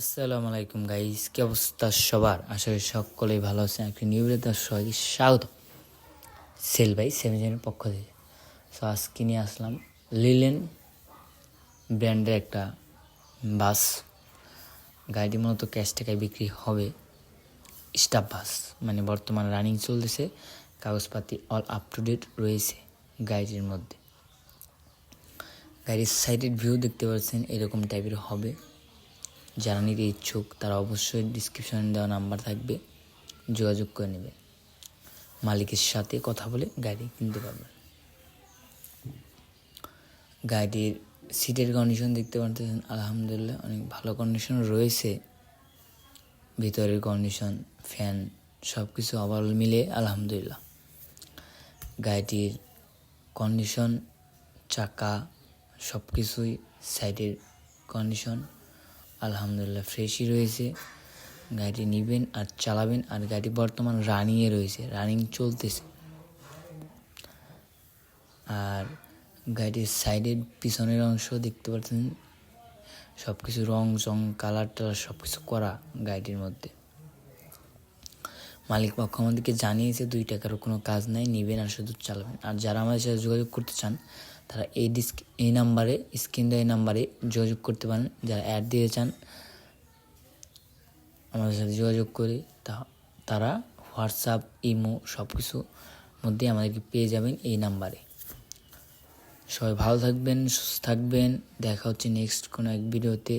আসসালামু আলাইকুম গাইস কি অবস্থা সবার? আশা করি সকলেই ভালো আছেন। একটি নিউ ভিডিওতে সবাইকে স্বাগত। সেল বাই সেভেনের পক্ষ থেকে। সো আজকে নিয়ে আসলাম লিলেন ব্র্যান্ডের একটা বাস। গাড়িটি মূলত ক্যাশ টাকায় বিক্রি হবে। Staff bus. মানে বর্তমানে রানিং চলতেছে। কাগজপাতি অল আপ টু ডেট রয়েছে গাড়িটির মধ্যে। গাড়ির সাইডের ভিউ দেখতে পাচ্ছেন, এরকম টাইপের হবে। যারা নিতে ইচ্ছুক, তারা অবশ্যই ডিসক্রিপশনে দেওয়া নাম্বার থাকবে। যোগাযোগ করে নেবে মালিকের সাথে কথা বলে গাড়ি কিনতে পারবেন। গাড়ির সিটের কন্ডিশন দেখতে পারতেছেন, আলহামদুলিল্লাহ অনেক ভালো কন্ডিশন রয়েছে। ভিতরের কন্ডিশন ফ্যান সব কিছু আবার মিলে আলহামদুলিল্লাহ। গাড়িটির কন্ডিশন চাকা সব কিছুই সাইডের কন্ডিশন আলহামদুলিল্লাহ ফ্রেশই রয়েছে। গাড়িটি নিবেন আর চালাবেন আর গাড়ি বর্তমান রানিংয়ে রয়েছে রানিং চলতেছে। আর গাড়ির সাইডের পিছনের অংশ দেখতে পাচ্ছেন সব কিছু রং চং কালার টালার সব কিছু করা গাড়িটির মধ্যে। মালিক পক্ষ আমাদেরকে জানিয়েছে দুই টাকারও কোনো কাজ নাই, নেবেন আর শুধু চালাবেন। আর যারা আমাদের সাথে যোগাযোগ করতে চান, তারা এই ডিস্ক, এই নাম্বারে, স্ক্রিন এই নাম্বারে যোগাযোগ করতে পারেন। যারা অ্যাড দিতে চান, আমাদের সাথে যোগাযোগ করে তা, তারা হোয়াটসঅ্যাপ, ইমো সব কিছু মধ্যে আমাদেরকে পেয়ে যাবেন এই নাম্বারে। সবাই ভালো থাকবেন, সুস্থ থাকবেন। দেখা হচ্ছে নেক্সট কোনো এক ভিডিওতে।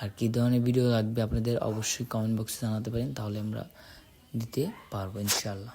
আর কী ধরনের ভিডিও লাগবে আপনাদের অবশ্যই কমেন্ট বক্সে জানাতে পারেন। তাহলে আমরা দিতে পারব ইনশাআল্লাহ।